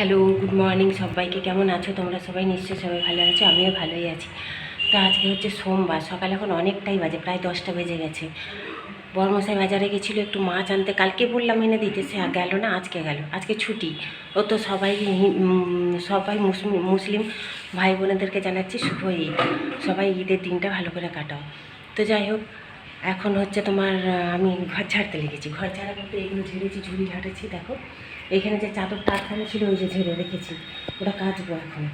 Hello good morning সবাইকে। কেমন আছো? তোমরা সবাই নিশ্চয়ই সবাই ভালো আছো, আমিও ভালোই আছি। তো আজকে হচ্ছে সোমবার, সকাল এখন অনেকটাই বাজে, প্রায় দশটা বেজে গেছে। বর্মশাই বাজারে গেছিল, একটু মাছ আনতে। কালকে বললাম এনে দিতে, সে গেল না, আজকে গেল, আজকে ছুটি। ও তো সবাই সবাই মুসলিম মুসলিম ভাই বোনেদেরকে জানাচ্ছি, শুভ ঈদ। সবাই ঈদের দিনটা ভালো করে কাটাও। তো যাই হোক এখন হচ্ছে তোমার আমি ঘর ঝাড়তে লেগেছি। ঘর ঝাড়া বলতে এগুলো ঝেড়েছি, ঝুড়ি ঝাড়েছি, দেখো। এখানে যে চাদরটা আটকানো ছিল, ওই যে ঝেড়ে রেখেছি। ওটা কাচবো এখন।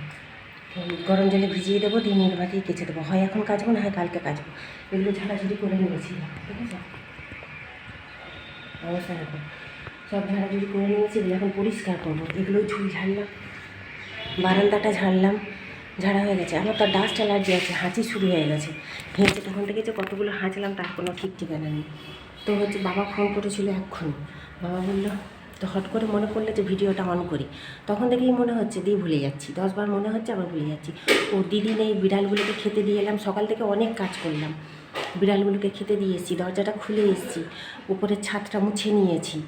গরম জলে ভিজিয়ে দেবো, দিয়ে নিয়ে বাতিয়ে কেচে দেবো। হয় এখন কাচবো, না হয় কালকে কাচবো। এগুলো ঝাড়াঝুড়ি করে নিয়েছি। ঠিক আছে? অবস্থা দেখো। সব ঝাড়াঝুড়ি করে নিয়েছি এখন পরিষ্কার করব। এগুলো ঝুড়ি ঝাড়লাম। বারান্দাটা ঝাড়লাম। ঝাড়া হয়ে গেছে। আমার তার ডাস্ট অ্যালার্জি আছে, হাঁচি শুরু হয়ে গেছে। হেঁচে তখন থেকে যে কতগুলো হাঁচলাম তার কোনো ঠিক ঠিকানা নেই। তো হচ্ছে বাবা ফোন করেছিল এক্ষুনি। বাবা বলল, তো হট করে মনে পড়ল যে ভিডিওটা অন করি। তখন থেকেই মনে হচ্ছে দিয়ে ভুলে যাচ্ছি। দশবার মনে হচ্ছে, আবার ভুলে যাচ্ছি। ও দিদি নেই, বিড়ালগুলোকে খেতে দিয়ে এলাম। সকাল থেকে অনেক কাজ করলাম। বিড়ালগুলোকে খেতে দিয়ে এসেছি, দরজাটা খুলে এসেছি উপরের ছাদটা মুছে নিয়েছি।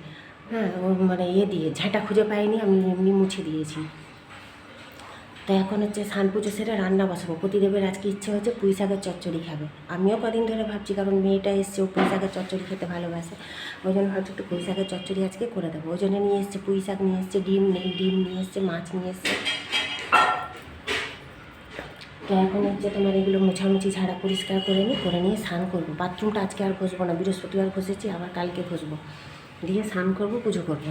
হ্যাঁ মানে ইয়ে দিয়ে, ঝাঁটা খুঁজে পাইনি, আমি এমনি মুছে দিয়েছি। তো এখন হচ্ছে স্নান পুজো সেরে রান্না বসাবো। প্রতিদেবের আজকে ইচ্ছে হচ্ছে পুঁই শাকের চচ্চড়ি খাবে। আমিও কদিন ধরে ভাবছি, কারণ মেয়েটা এসছে, ও পুঁই শাকের চচ্চড়ি খেতে ভালোবাসে। ওই জন্য ভাবছি একটু পুঁই শাকের চচ্চড়ি আজকে করে দেবো। ওই জন্য নিয়ে এসছে, পুঁই শাক নিয়ে এসছে, ডিম নেই, ডিম নিয়ে এসছে, মাছ নিয়ে এসছে। তো এখন হচ্ছে তোমার এগুলো মোছামুছি, ঝাড়া পরিষ্কার করে নিই করে নিয়ে স্নান করব। বাথরুমটা আজকে আর ঘষবো না, বৃহস্পতিবার ঘষেছি, আবার কালকে ঘষবো। দিয়ে স্নান করব, পুজো করব।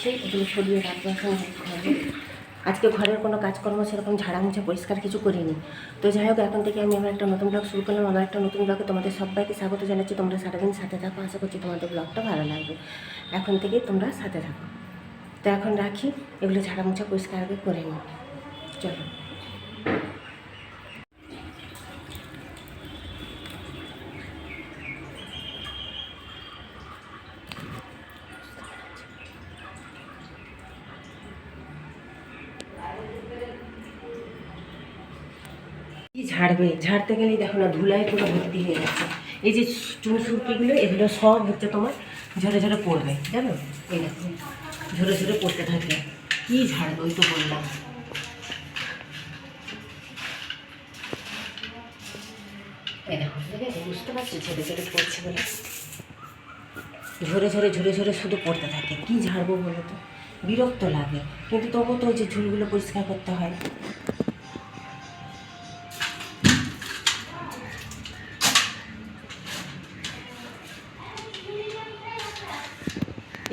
হচ্ছে এগুলো সরিয়ে রাখব এখন ঘরে। আজকে ঘরের কোনো কাজকর্ম সেরকম ঝাড়া মুছা পরিষ্কার কিছু করিনি। তো যাই হোক, এখন থেকে আমি আমার একটা নতুন ব্লগ শুরু করলাম। আমার একটা নতুন ব্লগে তোমাদের সবাইকে স্বাগত জানাচ্ছি। তোমরা সারাদিন সাথে থাকো। আশা করছি তোমাদের ব্লগটা ভালো লাগবে। এখন থেকে তোমরা সাথে থাকো। তো এখন রাখি, এগুলো ঝাড়া মুছা পরিষ্কার আগে করে নিই। চলো। কি ঝাড়বে? ঝাড়তে গেলেই দেখো না, ধুলায় পুরো ভর্তি হয়ে গেছে। এই যে চুন সুরকিগুলো, এগুলো সব হচ্ছে তোমার ঝরে ঝরে পড়বে, জানো? এই দেখো, ঝরে ঝরে পড়তে থাকে কি ঝাড়বে, ওই তো বললাম। বুঝতে ঝরে ঝরে পড়ছে বলে? ঝরে ঝরে ঝরে ঝরে শুধু পড়তে থাকে। কি ঝাড়বো বলো তো? বিরক্ত লাগে। কিন্তু তবু তো ওই যে ঝুলগুলো পরিষ্কার করতে হয়।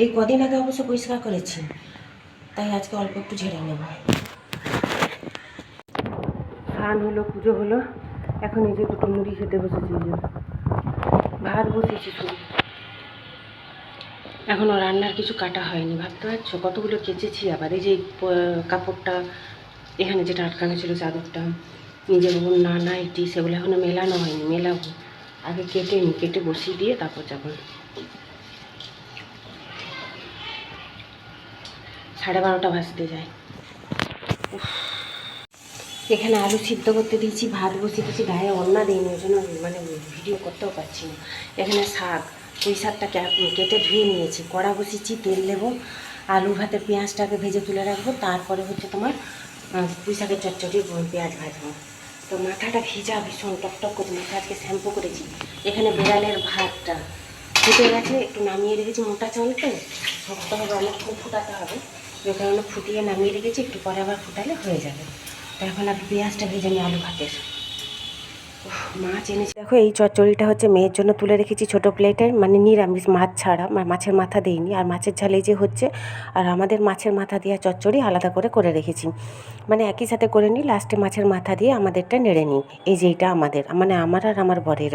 এই কদিন আগে অবশ্য পরিষ্কার করেছি। তাই আজকে অল্প একটু ঝেড়ে নেব। স্নান হলো, পুজো হলো। এখন এই যে দুটো মুড়ি খেতে বসেছি ভাত বসেছি শুধু। এখনও রান্নার কিছু কাটা হয়নি। ভাবতে পারছ? কতগুলো কেচেছি আবার। এই যে কাপড়টা, এখানে যেটা আটকানো ছিল চাদরটা, নিজের না নাইটি সেগুলো এখনও মেলানো হয়নি। মেলাবো। আগে কেটে নিই কেটে বসিয়ে দিয়ে তারপর যাব। সাড়ে বারোটা বাজতে যায়। এখানে আলু সিদ্ধ করতে দিয়েছি, ভাত বসিয়ে দিয়েছি, গায়ে অন্না দিইনি, ওই জন্য মানে ভিডিও করতেও পারছি না। এখানে শাক, পুঁই শাকটা কেটে ধুয়ে নিয়েছি। কড়া বসিয়েছি, তেল দেবো, আলু ভাতে পেঁয়াজটাকে ভেজে তুলে রাখব, তারপরে হচ্ছে তোমার পুঁই শাকের ব- পেঁয়াজ ভাজবো। তো মাথাটা ভিজা ভীষণ টকটক করে মাথা আজকে শ্যাম্পু করেছি। এখানে বিড়ালের ভাতটা ফুটে গেছে, একটু নামিয়ে রেখেছি মোটা চাউল তো শক্ত হবে, অনেকক্ষণ ফুটাতে হবে। যে কারণে ফুটিয়ে নামিয়ে রেখেছি, একটু পরে আবার ফুটালে হয়ে যাবে। তো এখন আর পেঁয়াজটা ভেজে নিই আলু ভাতের। মাছ এনেছি। দেখো, এই চচ্চড়িটা হচ্ছে মেয়ের জন্য তুলে রেখেছি ছোট প্লেটে মানে নিরামিষ মাছ ছাড়া মাছের মাথা দেইনি। আর মাছের ঝালে যে হচ্ছে, আর আমাদের মাছের মাথা দেওয়া চচ্চড়ি আলাদা করে করে রেখেছি। মানে একই সাথে করে নিই লাস্টে মাছের মাথা দিয়ে আমাদেরটা নেড়ে নিই। এই যে এইটা আমাদের মানে আমার আর আমার বরের।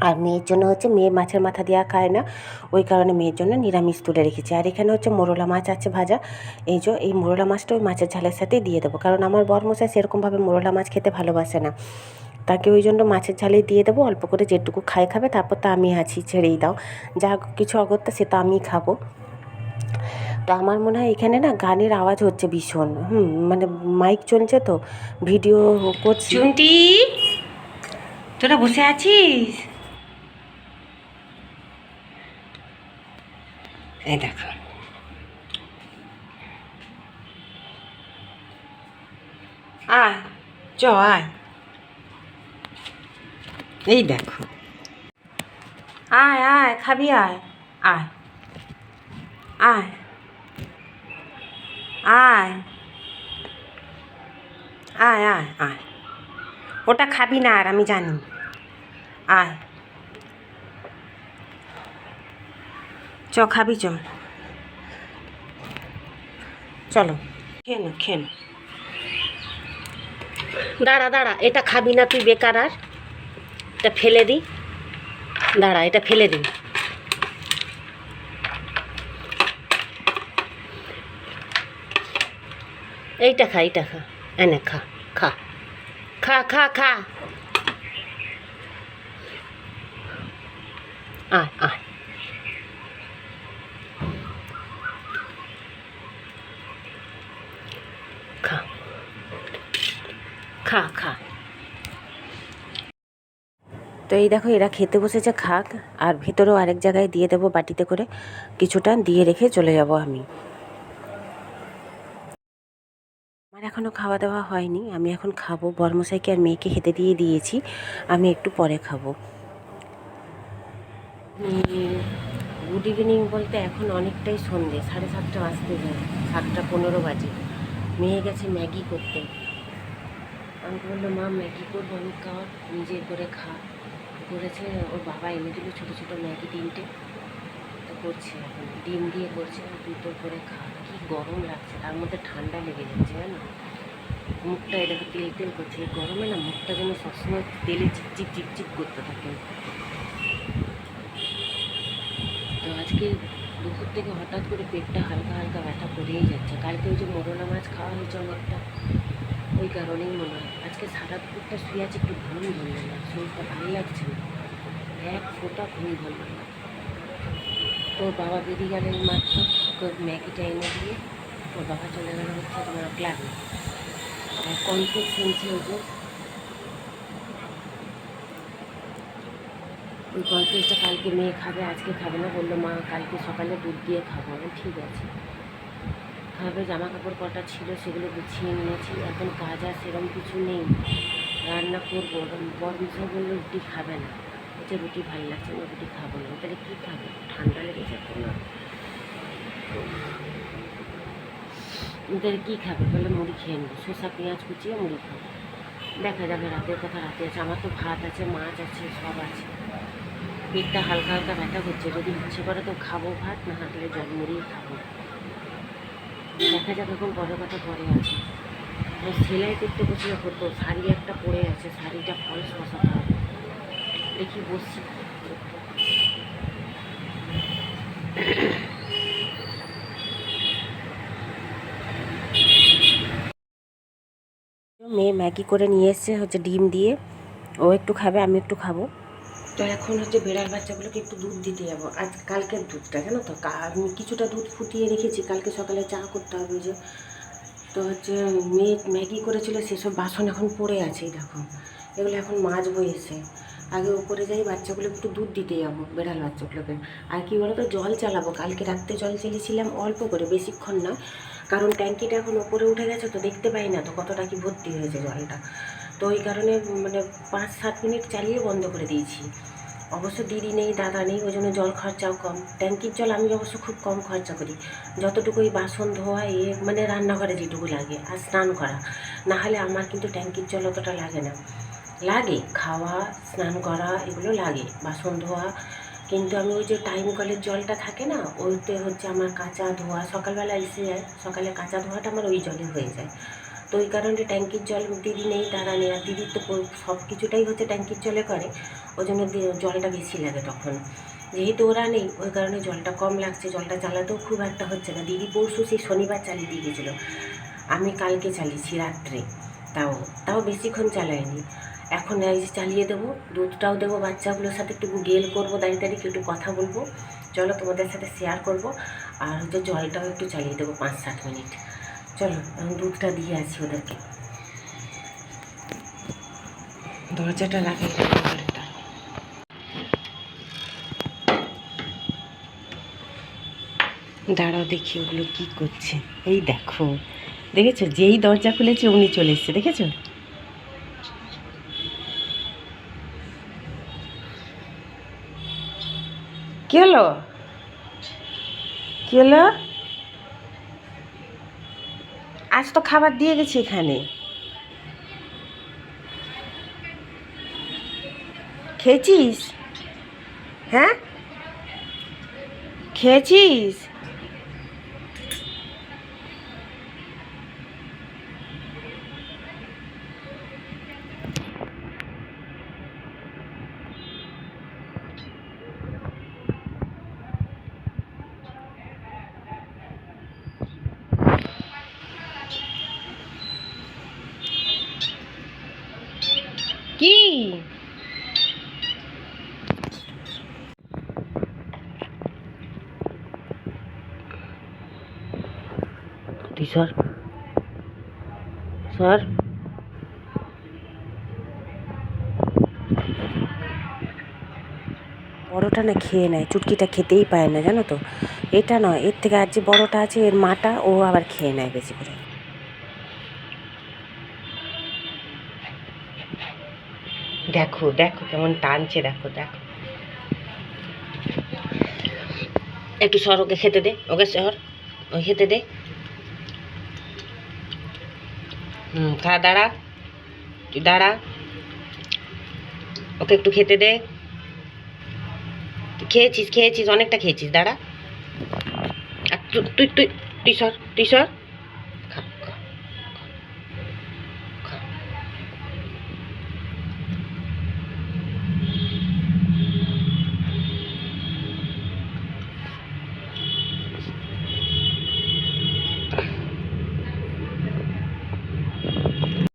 আর মেয়ের জন্য হচ্ছে মেয়ে মাছের মাথা দেওয়া খায় না। ওই কারণে মেয়ের জন্য নিরামিষ তুলে রেখেছি। আর এখানে হচ্ছে মোরলা মাছ আছে ভাজা। এই যে, এই মোরলা মাছটা ওই মাছের ঝালের সাথেই দিয়ে দেবো। কারণ আমার বরমশাই সেরকমভাবে মোরলা মাছ খেতে ভালোবাসে না। তাকে ওই জন্য মাছের ঝালেই দিয়ে দেবো। অল্প করে যেটুকু খাই খাবে, তারপর তো আমি আছি, ছেড়েই দাও। যা কিছু অগত্যা, সে তো আমিই খাব। তো আমার মনে হয় এখানে না গানের আওয়াজ হচ্ছে ভীষণ। হুম মানে মাইক চলছে তো, ভিডিও করছি। তোরা বসে আছিস? এই দেখো। আয়, চ, আয়। এই দেখো। আয় আয়, খাবি, আয় আয়। আয়। আয়। আয় আয় আয়। ওটা খাবি না আর, আমি জানি। আয়। চ, খাবি চ চলো, খেয়ে নো, খেয়ে দাঁড়া দাঁড়া, এটা খাবি না তুই, বেকার আর। এটা ফেলে দি। দাঁড়া, এটা ফেলে দিই এইটা খা এইটা খা। এনে খা খা। খা খা খা। আয় আয়। খা খা। তো এই দেখো, এরা খেতে বসেছে খাক, আর ভেতরেও আরেক জায়গায় দিয়ে দেবো বাটিতে করে। কিছুটা দিয়ে রেখে চলে যাব আমি। আমার এখনও খাওয়া দাওয়া হয়নি, আমি এখন খাব। বর্মশাইকে আর মেয়েকে খেতে দিয়ে দিয়েছি, আমি একটু পরে খাব। গুড ইভিনিং বলতে এখন অনেকটাই সন্ধে, সাড়ে সাতটা বাজতে যায়, সাতটা পনেরো বাজে। মেয়ে গেছে ম্যাগি করতে। আমি বলল মা, ম্যাগি করব আমি খাওয়া নিজে করে খা। করেছে, ওর বাবা এনে দিল ছোটো ছোটো ম্যাগি তিনটে। তো করছে এখন, ডিম দিয়ে করছে, দুটো করে খা। কি গরম লাগছে, তার মধ্যে ঠান্ডা লেগে যাচ্ছে, জানো? মুখটা এটাকে তেল তেল করছে গরমে না মুখটা যেন সবসময় তেলে চিপচিপ চিপচিপ করতে থাকে। তো আজকে দুপুর থেকে হঠাৎ করে পেটটা হালকা হালকা ব্যথা করেই যাচ্ছে। কালকে ওই যে মোরলা মাছ খাওয়া হয়েছে অনেকটা। ওই কারণেই মনে হয়। আজকে সারা দুপুরটা শুয়ে আছে, একটু ঘুম ধরবে না শরীরটা ভালো লাগছে না। এক ফোঁটা ঘুম ধরবে না। তোর বাবা বেরিয়ে গেলেন মাত্র তোর ম্যাগিটা এনে দিয়ে তোর বাবা চলে গেল হচ্ছে তোমার ক্লাবে কনফ্লিক্ট শুনছে যে। ওই কনফ্লিক্টটা কালকে মেয়ে খাবে, আজকে খাবে না, বলল, মা, কালকে সকালে দুধ দিয়ে খাব। ঠিক আছে। খাবে জামা কাপড় কটা ছিল সেগুলো গুছিয়ে নিয়েছি। এখন কাজ আর সেরকম কিছু নেই। রান্না করব। বর মিশাই বলল, রুটি খাবে না। বলছে, রুটি ভালো লাগছে না, রুটি খাব না। তাহলে কী খাব? ঠান্ডা লেগেছে তো না তাহলে কী খাবে? বলে মুড়ি খেয়ে নেব। শসা, পেঁয়াজ কুচিয়ে মুড়ি খাব। দেখা যাবে রাতের কথা রাতে আছে। আমার তো ভাত আছে, মাছ আছে, সব আছে। পেটটা হালকা হালকা ব্যথা করছে। যদি ইচ্ছে করে তো খাব ভাত, না হাতলে জল মুড়িয়ে খাব। দেখা যাক এখন পরে কথা পরে আছে। আর সেলাই করতে বসলে হতো শাড়ি একটা পরে আছে, শাড়িটা ফলস বসাতে হবে। দেখি বসছি মেয়ে ম্যাগি করে নিয়ে এসছে, হচ্ছে ডিম দিয়ে। ও একটু খাবে, আমি একটু খাব। তো এখন হচ্ছে বেড়াল বাচ্চাগুলোকে একটু দুধ দিতে যাব। আজ কালকের দুধটা, জানো তো? আমি কিছুটা দুধ ফুটিয়ে রেখেছি, কালকে সকালে চা করতে হবে যে। তো হচ্ছে মেয়ে ম্যাগি করেছিল, সেসব বাসন এখন পড়ে আছে দেখো। এগুলো এখন মাজবো এসে। আগে উপরে যাই বাচ্চাগুলো একটু দুধ দিতে যাব বেড়াল বাচ্চাগুলোকে। আর কি বলো তো জল চালাবো। কালকে রাত্রে জল চালিয়েছিলাম অল্প করে, বেশিক্ষণ না। কারণ ট্যাঙ্কিটা এখন ওপরে উঠে গেছে তো দেখতে পাই না তো কতটা কি ভর্তি হয়েছে জলটা। তো ওই কারণে মানে পাঁচ সাত মিনিট চালিয়ে বন্ধ করে দিয়েছি। অবশ্য দিদি নেই, দাদা নেই, ওই জন্য জল খরচাও কম। ট্যাঙ্কির জল আমি অবশ্য খুব কম খরচা করি। যতটুকু ওই বাসন, ধোয়া, এ মানে রান্নাঘরে যেটুকু লাগে, আর স্নান করা। না হলে আমার কিন্তু ট্যাঙ্কির জল অতটা লাগে না। লাগে, খাওয়া, স্নান করা, এগুলো লাগে। বাসন, ধোয়া, কিন্তু আমি ওই যে টাইম কলের জলটা থাকে না, ওইতে হচ্ছে আমার কাঁচা ধোয়া। সকালবেলা এসে যায়, সকালে কাঁচা ধোয়াটা আমার ওই জলে হয়ে যায়। তো ওই কারণে ট্যাঙ্কির জল দিদি নেই, তারা নেই। আর দিদির তো সব কিছুটাই হচ্ছে ট্যাঙ্কির জলে করে। ওই জন্য জলটা বেশি লাগে তখন। যেহেতু ওরা নেই, ওই কারণে জলটা কম লাগছে। জলটা চালাতেও খুব একটা হচ্ছে না। দিদি পরশু সেই শনিবার চালিয়ে দিয়ে গেছিল। আমি কালকে চালিয়েছি, রাত্রে। তাও তাও বেশিক্ষণ চালাইনি এখন এই যে চালিয়ে দেবো, দুধটাও দেবো, বাচ্চাগুলোর সাথে একটু গেল করব, দাঁড়িয়ে দাঁড়িয়ে একটু কথা বলব। চলো তোমাদের সাথে শেয়ার করব। আর হচ্ছে জলটাও একটু চালিয়ে দেবো পাঁচ সাত মিনিট। চলো, আমি দুধটা দিয়ে আসি ওদেরকে। দরজাটা লাগিয়ে দাঁড়াও দেখি ওগুলো কি করছে। এই দেখো, দেখেছ? যেই দরজা খুলেছে উনি চলে এসছে, দেখেছ? কি হলো? কি হলো? আজ তো খাবার দিয়ে গেছি এখানে। খেয়েছিস? হ্যাঁ? খেয়েছিস কি তুই সর সর বড়টা না খেয়ে নেয় চুটকিটা খেতেই পায় না জানো তো। এটা নয় এর থেকে আর যে বড়টা আছে এর মাটা ও আবার খেয়ে নেয় বেশি করে। দেখো দেখো কেমন টানছে দেখো দেখো। একটু সর ওকে খেতে দে ওকে সর ওকে খেতে দে হুম খা, দাঁড়া। তুই দাঁড়া। ওকে একটু খেতে দে। খেয়েছিস খেয়েছিস, অনেকটা খেয়েছিস, দাঁড়া। আর তুই তুই তুই সর তুই সর।